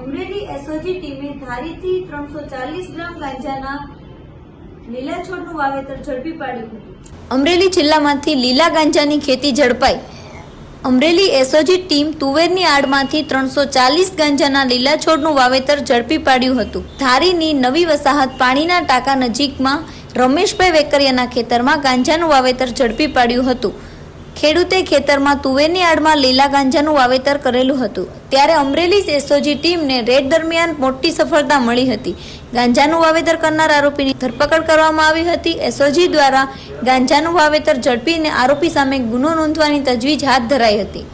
Amreli SOG ટીમે ધારીથી ત્રણસો ચાલીસ ગ્રામ ગાંજાના લીલા છોડનું વાવેતર ઝડપી પાડ્યું અમરેલી જિલ્લામાંથી લીલા ગાંજાની ખેતી ઝડપાઈ. અમરેલી એસઓજી ટીમ તુવેરની આડમાંથી ત્રણસો ચાલીસ ગાંજાના લીલા છોડનું વાવેતર ઝડપી પાડ્યું હતું. ધારીની નવી વસાહત પાણીના ટાંકા નજીકમાં રમેશભાઈ વેકરિયાના ખેતરમાં ગાંજાનું વાવેતર ઝડપી પાડ્યું હતું. ખેડૂતે ખેતરમાં તુવેરની આડમાં લીલા ગાંજાનું વાવેતર કરેલું હતું. ત્યારે અમરેલી એસઓજી ટીમને રેડ દરમિયાન મોટી સફળતા મળી હતી. ગાંજાનું વાવેતર કરનાર આરોપીની ધરપકડ કરવામાં આવી હતી. એસઓજી દ્વારા ગાંજાનું વાવેતર ઝડપીને આરોપી સામે ગુનો નોંધવાની તજવીજ હાથ ધરાઈ હતી.